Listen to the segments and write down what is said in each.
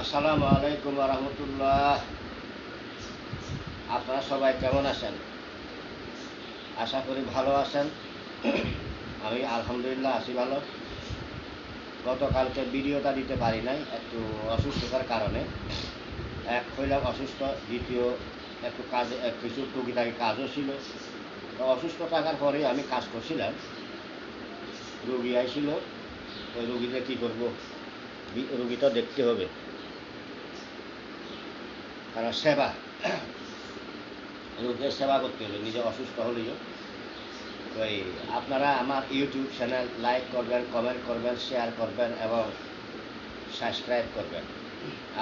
আসসালামু আলাইকুম রহমতুল্লাহ আপনারা সবাই কেমন আছেন? আশা করি ভালো আছেন। আমি আলহামদুলিল্লাহ আছি ভালো। গতকালকে ভিডিওটা দিতে পারি নাই, একটু অসুস্থতার কারণে। এক হইলাম অসুস্থ, দ্বিতীয় একটু কাজ কিছু টুকিটাকি কাজও ছিল। তো অসুস্থ থাকার পরে আমি কাজ করছিলাম। রুগী আইছিল ওই রুগীদের কী করব? বি- রুগী তো দেখতে হবে। কারণ সেবা রোগের সেবা করতে হবে নিজে অসুস্থ হলেও তো এই আপনারা আমার ইউটিউব চ্যানেল লাইক করবেন কমেন্ট করবেন শেয়ার করবেন এবং সাবস্ক্রাইব করবেন।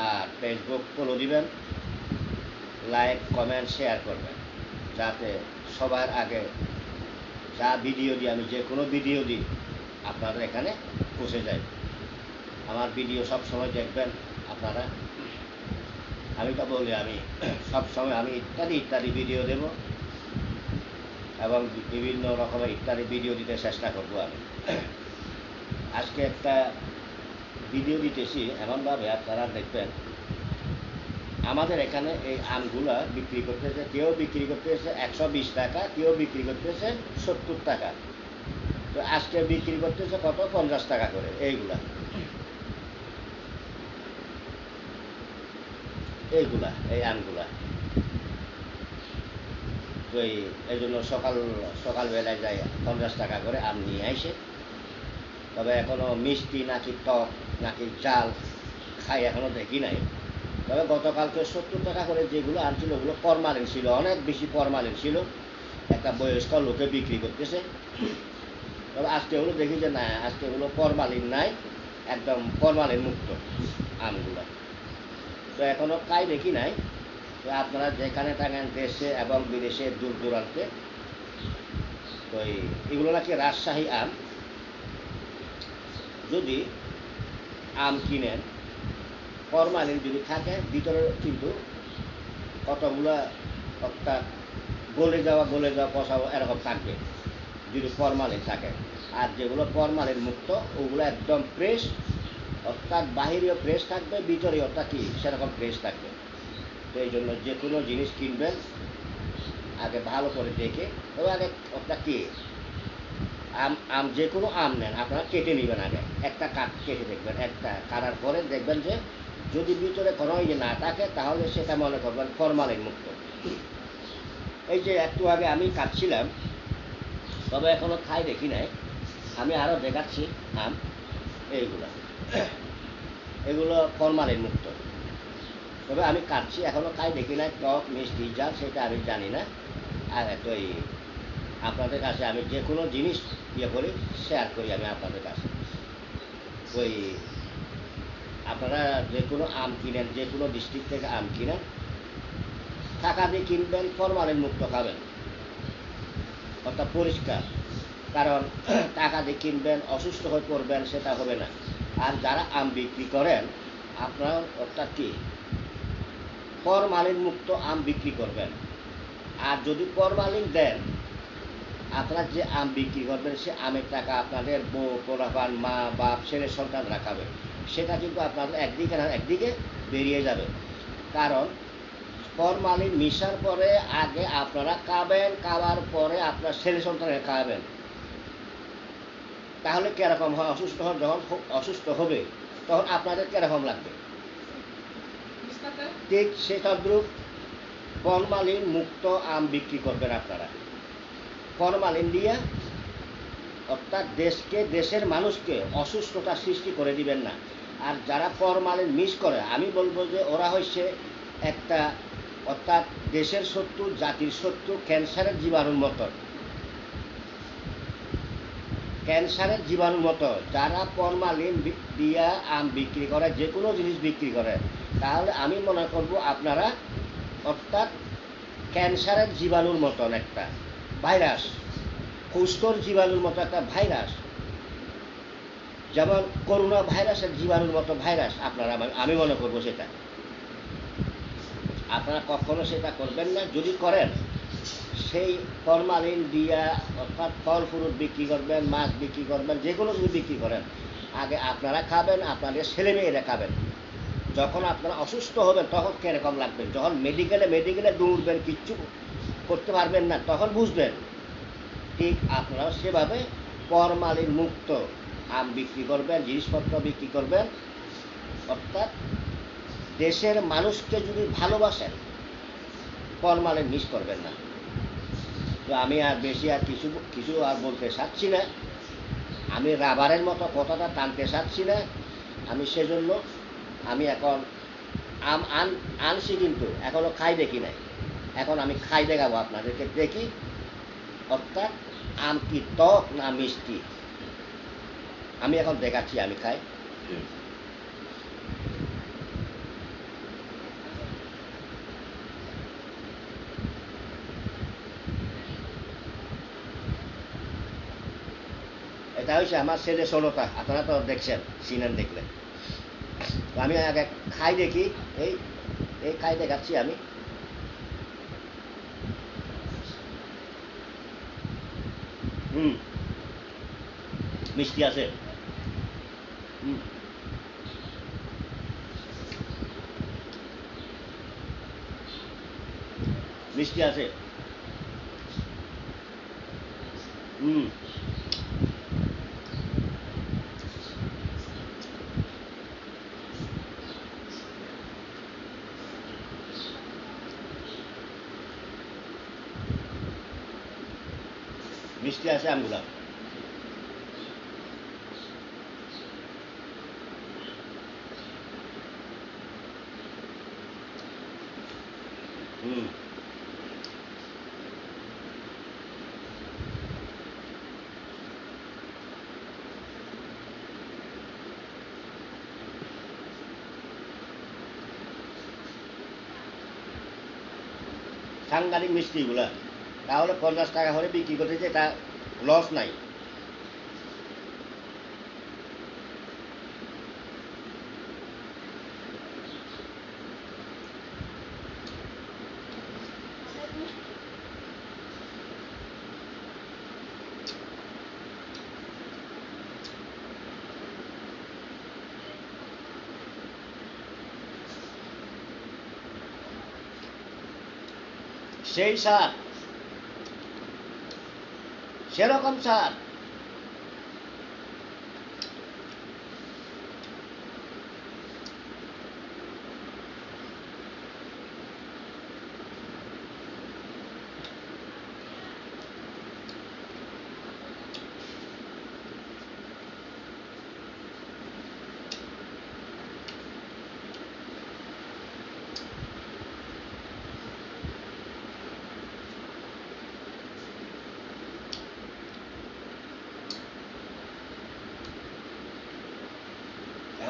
আর ফেসবুক ফলো দিবেন লাইক কমেন্ট শেয়ার করবেন। যাতে সবার আগে যা ভিডিও দিই, আমি যে কোনো ভিডিও দিই, আপনাদের এখানে পৌঁছে যায়। আমার ভিডিও সব সময় দেখবেন, আপনারা আমি তো বলি আমি সব সময় আমি ইত্যাদি ইত্যাদি ভিডিও দেব এবং বিভিন্ন রকমের ইত্যাদি ভিডিও দিতে চেষ্টা করব আমি। আজকে একটা ভিডিও দিতেছি, এমনভাবে আপনারা দেখবেন, আমাদের এখানে এই আমগুলা বিক্রি করতেছে, কেউ বিক্রি করতেছে একশো বিশ টাকা, কেউ বিক্রি করতেছে সত্তর টাকা। তো আজকে বিক্রি করতেছে কত? পঞ্চাশ টাকা করে, এইগুলা। এইগুলা, এই আমগুলা তো এই এই জন্য সকাল, সকালবেলায় যাই পঞ্চাশ টাকা করে আম নিয়ে আসে। তবে এখনও মিষ্টি নাকি টক, নাকি চাল খাই এখনও দেখি নাই। তবে গতকালকে সত্তর টাকা করে যেগুলো আনছিল, ওগুলো ফরমালিন ছিল, অনেক বেশি ফরমালিন ছিল। একটা বয়স্ক লোকে বিক্রি করতেছে। তবে আজকে ওগুলো দেখি যে না আজকে ওগুলো ফরমালিন নাই, একদম ফরমালিন মুক্ত আমগুলো তো এখনও কাই দেখি নাই। তো আপনারা যেখানে থাকেন দেশে এবং বিদেশে দূর দূরান্তে, তো এগুলো নাকি রাজশাহী আম। যদি আম কিনেন, ফরমালিন যদি থাকে, ভিতরে কিন্তু কতগুলা অর্থাৎ গলে যাওয়া গলে যাওয়া পশা এরকম থাকবে, যদি ফরমালিন থাকে। আর যেগুলো ফরমালিন মুক্ত, ওগুলো একদম ফ্রেশ অর্থাৎ বাহিরেও ফ্রেশ থাকবে ভিতরে অর্থাৎ কি? সেরকম ফ্রেশ থাকবে। তো এই জন্য যে কোনো জিনিস কিনবেন, আগে ভালো করে দেখে। তবে আগে অর্থাৎ কি? আম আম, যে কোনো আম নেন, আপনারা কেটে নেবেন আগে। একটা কাট কেটে দেখবেন, একটা কাটার পরে দেখবেন যে যদি ভিতরে কোনো ইয়ে না থাকে, তাহলে সেটা মনে করবেন ফরমালিন মুক্ত। এই যে একটু আগে আমি কাটছিলাম, তবে এখনও খাই দেখি নাই। আমি আরও দেখাচ্ছি আম, এইগুলা। এগুলো ফরমালিন মুক্ত। তবে আমি কাটছি, এখনও খাই দেখি নাই, টক, মিষ্টি, যা সেটা আমি জানি না। আর তো এই আপনাদের কাছে আমি যে কোনো জিনিস ইয়ে করি শেয়ার করি আমি আপনাদের কাছে। ওই আপনারা যে কোনো আম কিনেন, যে কোনো ডিস্ট্রিক্ট থেকে আম কিনেন, টাকা দিয়ে কিনবেন, ফরমালিন মুক্ত খাবেন। অর্থাৎ পরিষ্কার। কারণ, টাকা দিয়ে কিনবেন, অসুস্থ হয়ে পড়বেন, সেটা হবে না। আর যারা আম বিক্রি করেন, আপনার অর্থাৎ কি? ফরমালিন মুক্ত আম বিক্রি করবেন। আর যদি ফরমালিন দেন, আপনার যে আম বিক্রি করবেন, সে আমের টাকা আপনাদের বউ, পোলাপান, মা, বাপ, ছেলে, সন্তান খাবে সেটা কিন্তু আপনাদের একদিকে না, একদিকে বেরিয়ে যাবে। কারণ ফরমালিন মিশার পরে আগে আপনারা খাবেন, খাওয়ার পরে আপনার ছেলে সন্তানরা খাবেন তাহলে কীরকম হয়? অসুস্থ হন যখন অসুস্থ হবে, তখন আপনাদের কীরকম লাগবে? ঠিক সে তদ্রুপ ফরমালিন মুক্ত আম বিক্রি করবেন আপনারা। ফরমালিন দিয়ে অর্থাৎ দেশকে, দেশের মানুষকে অসুস্থতা সৃষ্টি করে দিবেন না। আর যারা ফরমালিন মিস করে, আমি বলব যে ওরা হচ্ছে একটা অর্থাৎ দেশের শত্রু, জাতির শত্রু, ক্যান্সারের জীবাণুর মতো। ক্যান্সারের জীবাণুর মতো যারা ফরমালিন দিয়া আম বিক্রি করে যে কোনো জিনিস বিক্রি করে, তাহলে আমি মনে করব আপনারা অর্থাৎ ক্যান্সারের জীবাণুর মতন একটা ভাইরাস কুষ্ঠর জীবাণুর মতো একটা ভাইরাস, যেমন করোনা ভাইরাসের জীবাণুর মতো ভাইরাস, আপনারা আমি মনে করব সেটা। আপনারা কখনো সেটা করবেন না, যদি করেন সেই ফরমালিন দিয়া অর্থাৎ ফল ফ্রুট বিক্রি করবেন, মাছ বিক্রি করবেন যে কোনো কিছু বিক্রি করেন। আগে আপনারা খাবেন, আপনাদের ছেলে মেয়েরা খাবেন। যখন আপনারা অসুস্থ হবেন, তখন কীরকম লাগবে? যখন মেডিকেলে মেডিকেলে দৌড়বেন, কিচ্ছু করতে পারবেন না, তখন বুঝবেন, ঠিক আপনারাও সেভাবে ফরমালিন মুক্ত আম বিক্রি করবেন, জিনিসপত্র বিক্রি করবেন। অর্থাৎ দেশের মানুষকে যদি ভালোবাসেন, ফরমালিন মিস করবেন না। তো আমি আর বেশি আর কিছু কিছু আর বলতে চাচ্ছি না। আমি রাবারের মতো কথাটা টানতে চাচ্ছি না। আমি সেজন্য আমি এখন আম, আন, আনছি কিন্তু এখনও খাই দেখি নাই। এখন আমি খাই দেখাবো আপনাদেরকে। দেখি, অর্থাৎ আম কি টক না মিষ্টি? আমি এখন দেখাচ্ছি, আমি খাই। হচ্ছে আমার ছেলে ষোলোটা, আপনারা তো দেখছেন সিনেন দেখলেন আমি আগে খাই দেখি, এই এই খাই দেখাচ্ছি আমি। হুম, মিষ্টি আছে। হুম। মিষ্টি আছে। হুম মিষ্টি আছে আমগুলা হুম। মিষ্টি এগুলা। তাহলে পঞ্চাশ টাকা হলে বিক্রি করতেছে তা লস নাই সেই স্বাদ সেরকম স্বাদ এখন যে দেখাচ্ছি একটু টক লাগছে টক লাগলে একটু তারপর মিষ্টি আছে আমগুলো। মানে ঠিক আছে মানে বলতে নাই যে একদম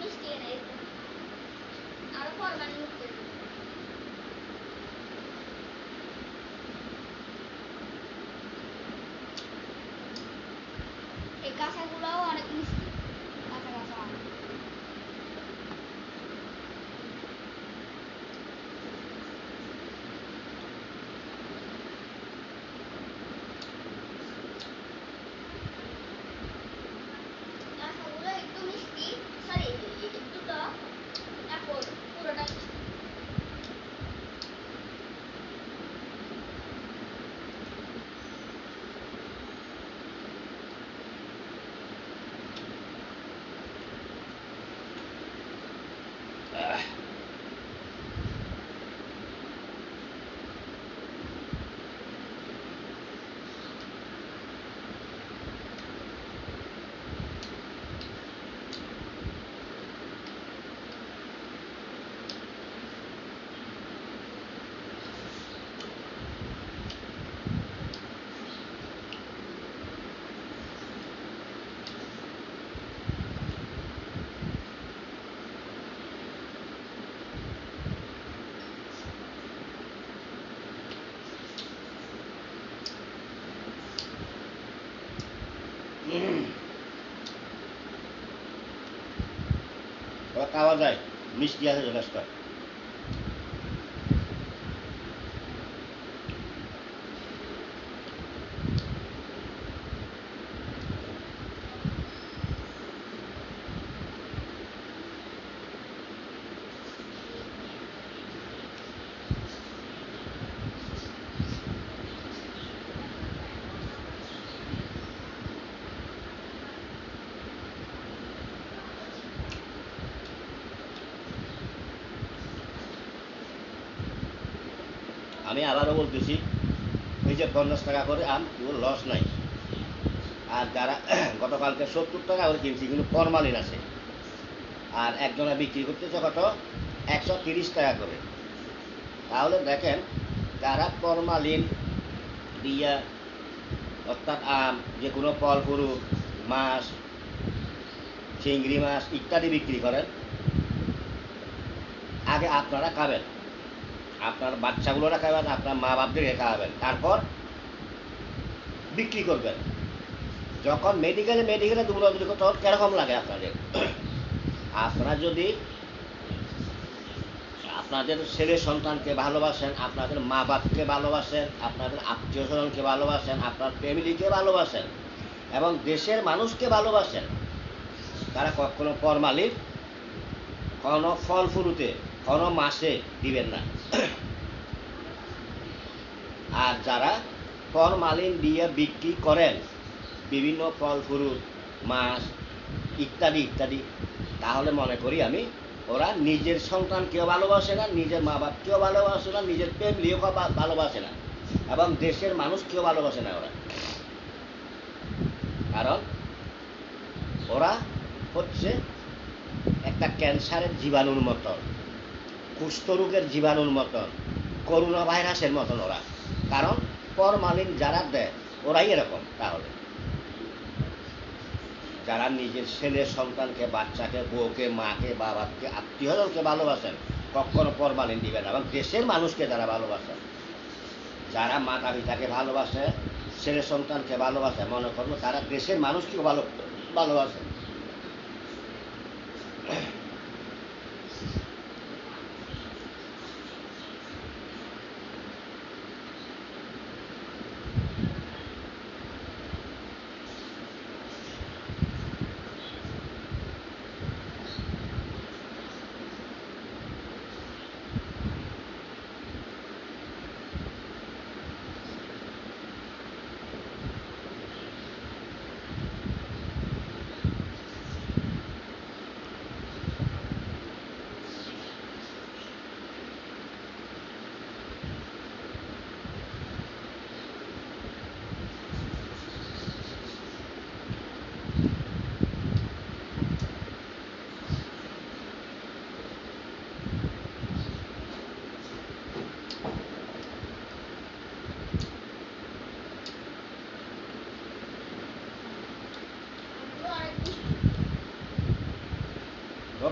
মিষ্টি না এরকম আরও ফরমালিন মুক্ত এরকম। এই কাঁচাগুলোও অনেক মিষ্টি কাঁচা কাঁচা আম। কাঁচাগুলো একটু মিষ্টি সরি একটু টক তারপর পুরোটা মিষ্টি আহ, উম। ওরা খাওয়া যায় মিষ্টি আছে যথেষ্ট। আমি আবারও বলতেছি এই যে পঞ্চাশ টাকা করে আম, কোনো লস নাই। আর যারা গতকালকে সত্তর টাকা করে কিনছি, কিন্তু ফরমালিন আছে। আর একজনে বিক্রি করতেছে কত? একশো তিরিশ টাকা করে। তাহলে দেখেন, যারা ফরমালিন দিয়া অর্থাৎ আম, যে কোনো ফল, ফুরুট, মাছ, চিংড়ি মাছ ইত্যাদি বিক্রি করেন, আগে আপনারা খাবেন। আপনার বাচ্চাগুলোরা খাবেন আপনার মা বাপদেরকে খাওয়াবেন। তারপর বিক্রি করবেন। যখন মেডিকেলে মেডিকেলে দৌড়াদৌড়ি তখন কীরকম লাগে আপনাদের? আপনারা যদি আপনাদের ছেলে সন্তানকে ভালোবাসেন, আপনাদের মা বাপকে ভালোবাসেন, আপনাদের আত্মীয় স্বজনকে ভালোবাসেন, আপনার ফ্যামিলিকে ভালোবাসেন এবং দেশের মানুষকে ভালোবাসেন, তারা কখনো ফরমালিন কোনো ফল ফুরুতে কোনো মাসে দিবেন না। আর যারা ফরমালিন দিয়ে বিক্রি করেন, বিভিন্ন ফল, ফুরুট, মাছ, ইত্যাদি ইত্যাদি, তাহলে মনে করি আমি, ওরা নিজের সন্তানকেও ভালোবাসে না, নিজের মা বাপকেও ভালোবাসে না, নিজের ফ্যামিলিও ভালোবাসে না, এবং দেশের মানুষকেও ভালোবাসে না ওরা। কারণ ওরা হচ্ছে একটা ক্যান্সারের জীবাণুর মতন কুষ্ঠরোগের জীবাণুর মতন করোনা ভাইরাসের মতন ওরা। কারণ, ফরমালিন যারা দেয়, ওরাই এরকম তাহলে। যারা নিজের ছেলে সন্তানকে, বাচ্চাকে, বউকে, মাকে, বাবাকে, আত্মীয়জনকে ভালোবাসেন, কখনো ফরমালিন দিবেন এবং দেশের মানুষকে যারা ভালোবাসেন, যারা মাতা পিতাকে ভালোবাসে, ছেলে সন্তানকে ভালোবাসে, মনে করব তারা দেশের মানুষকেও ভালো ভালোবাসে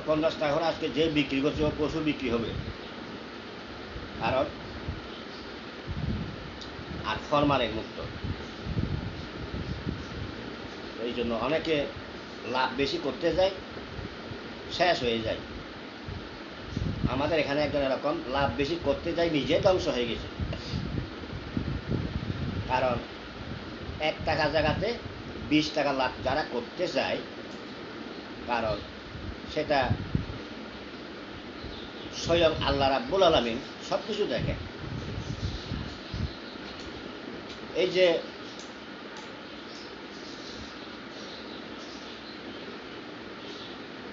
পঞ্চাশ টাকা করে আজকে যে বিক্রি করছে, ও প্রচুর বিক্রি হবে। কারণ, আর ফরমালিন মুক্ত। এই জন্য অনেকে লাভ বেশি করতে যায়, শেষ হয়ে যায়। আমাদের এখানে একজন এরকম লাভ বেশি করতে যায়, নিজে ধ্বংস হয়ে গেছে। কারণ, এক টাকা জায়গাতে বিশ টাকা লাভ যারা করতে চায়, কারণ সেটা স্বয়ং আল্লাহ রাব্বুল আলমিন সব কিছু দেখে। এই যে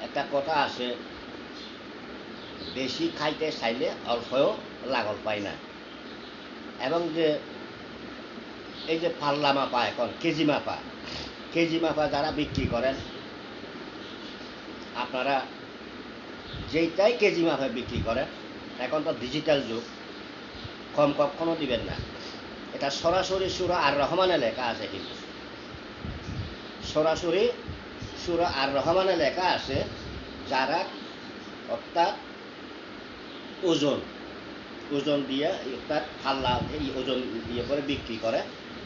একটা কথা আছে, বেশি খাইতে চাইলে অল্পও লাগল পায় না। এবং যে এই যে পাল্লা মাপা এখন কেজি মাপা কেজি মাপা যারা বিক্রি করেন আপনারা যেইটাই কেজি মাপে বিক্রি করেন, এখন তো ডিজিটাল যুগ, কম কখনো দিবেন না। এটা সরাসরি সুরা আর রহমানে লেখা আছে কিন্তু। সরাসরি সুরা আর রহমানে লেখা আছে, যারা অর্থাৎ ওজন ওজন দিয়ে অর্থাৎ ফাল্লা এই ওজন দিয়ে করে বিক্রি করে,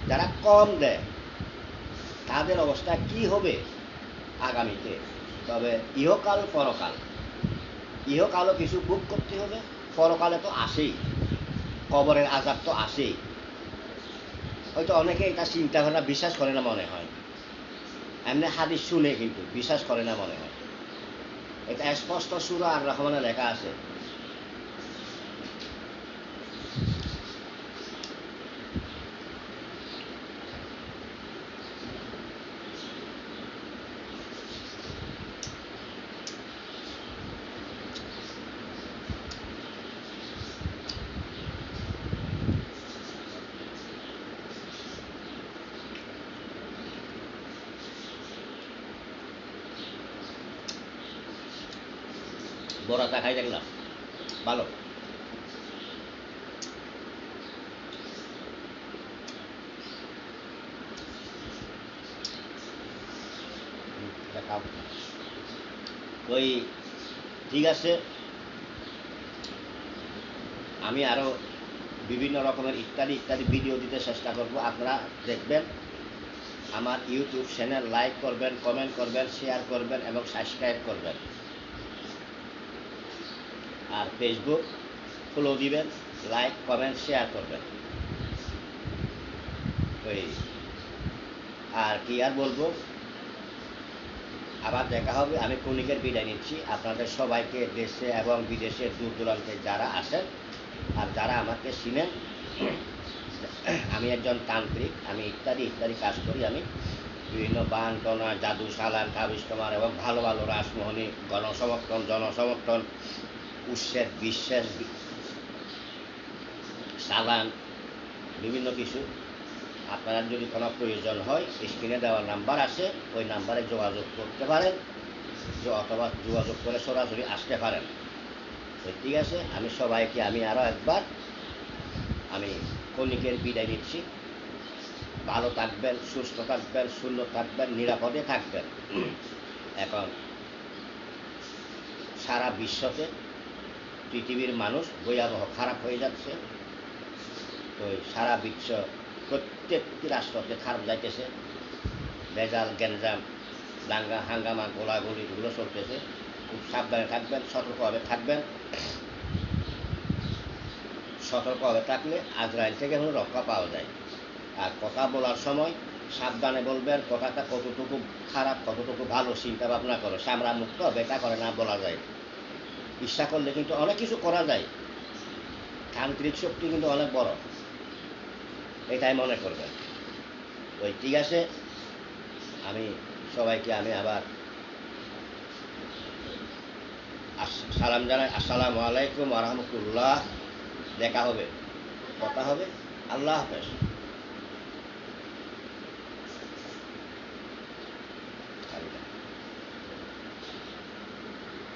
যারা কম দেয়, তাদের অবস্থা কি হবে আগামীতে? তবে ইহকাল পরকাল। ইহকালও কিছু ভোগ করতে হবে, পরকালে তো আসেই। কবরের আজাব তো আসেই। হয়তো অনেকে এটা চিন্তা ভাবনা বিশ্বাস করে না মনে হয়। এমনি হাদিস শুনে কিন্তু বিশ্বাস করে না মনে হয়। এটা স্পষ্ট সুরা আর রহমানে লেখা আছে। বড়াটা খাই দেখলাম। ভালো। ওই ঠিক আছে। আমি আরও বিভিন্ন রকমের ইত্যাদি ইত্যাদি ভিডিও দিতে চেষ্টা করব। আপনারা দেখবেন, আমার ইউটিউব চ্যানেল লাইক করবেন কমেন্ট করবেন শেয়ার করবেন এবং সাবস্ক্রাইব করবেন। আর ফেসবুক ফলো দিবেন লাইক কমেন্ট শেয়ার করবেন। ওই আর কি আর বলব? আবার দেখা হবে, আমি কণিকের বিদায় নিচ্ছি। আপনাদের সবাইকে দেশে এবং বিদেশে দূর দূরান্তে যারা আসেন আর যারা আমাকে চিনেন, আমি একজন তান্ত্রিক, আমি ইত্যাদি ইত্যাদি কাজ করি, আমি বিভিন্ন বান, টনা, জাদু, সালান এবং ভালো ভালো রাসমোহনী, গণসমর্থন, জনসমর্থন উচ্ছেদ বিশ্বাস সালান বিভিন্ন কিছু। আপনার যদি কোনো প্রয়োজন হয় স্ক্রিনে দেওয়ার নাম্বার আছে, ওই নাম্বারে যোগাযোগ করতে পারেন। অথবা যোগাযোগ করে সরাসরি আসতে পারেন। ঠিক আছে, আমি সবাইকে, আমি আরও একবার, আমি কণিকের বিদায় নিচ্ছি। ভালো থাকবেন, সুস্থ থাকবেন সুন্দর থাকবেন, নিরাপদে থাকবেন। এখন সারা বিশ্বতে পৃথিবীর মানুষ ভয়াবহ খারাপ হয়ে যাচ্ছে। তো সারা বিশ্ব প্রত্যেকটি রাষ্ট্রতে খারাপ যাইতেছে। ভেজাল, গ্যাঞ্জাম দাঙ্গা হাঙ্গামা, গোলাগুলি এগুলো চলতেছে। খুব সাবধানে থাকবেন, সতর্কভাবে থাকবেন। সতর্কভাবে থাকলে আজরাইল থেকে হলে রক্ষা পাওয়া যায়। আর কথা বলার সময় সাবধানে বলবেন, কথাটা কতটুকু খারাপ, কতটুকু ভালো, চিন্তা ভাবনা করো। সামরা মুক্ত বেটা করে না বলা যায়। ইচ্ছা করলে কিন্তু অনেক কিছু করা যায়। তান্ত্রিক শক্তি কিন্তু অনেক বড়। এটাই মনে করবেন। ওই ঠিক আছে, আমি সবাইকে আমি আবার সালাম জানাই। আসসালামু আলাইকুম আরহামতুল্লাহ দেখা হবে। কথা হবে। আল্লাহ হাফেজ।